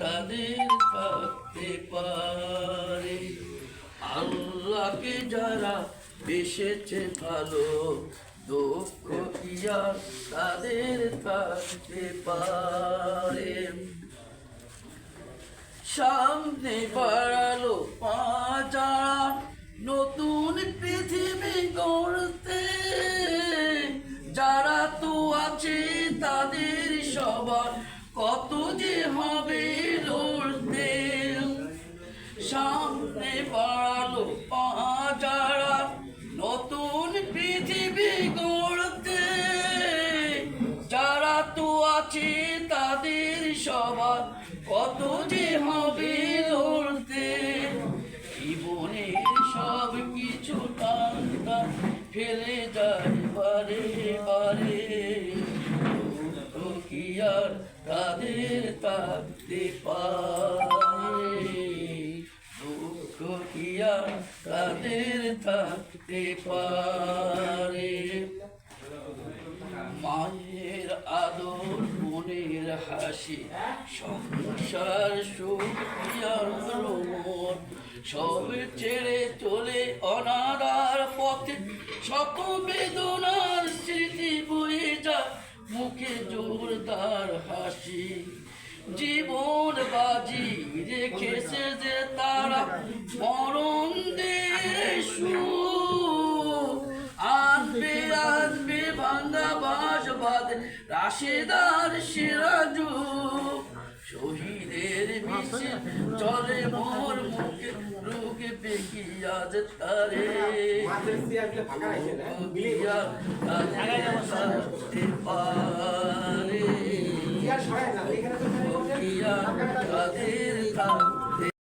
তাদের থাকতে পারে। আল্লাহকে যারা বেসেছে ভালো, দুঃখ তাদের থাকতে পারে। সামনে বাড়ালো পাঁচারা নতুন পৃথিবী গড়তে। যারা তো আছে তাদের সবার কত যে হবে সামনে বাড়ালো পাঁচারা নতুন পৃথিবী গড়তে। যারা তো আছে তাদের সবার কত যে হবে লড়তে জীবনের সব কিছু টান ফেলে যায় বারে বারে। আর তাদের থাকতে পারে। দুঃখ কি আর তাদের থাকতে পারে। মায়ের আদর, বোনের হাসি, সংসার সুখিয়ার রোমন, সব ছেড়ে চলে অনাদার পথে, শত বেদনার স্মৃতি যায় মুখে জোরদার হাসি, জীবন বাজি রেখেছে যে তারা মরণ দেশু আসবে আসবে ভাঙ্গা বাস বাদ রাশেদার সিরাজু। শহীদে চলে মোর মুখে রুকে পেকি আজ তারে। পারে থাকতে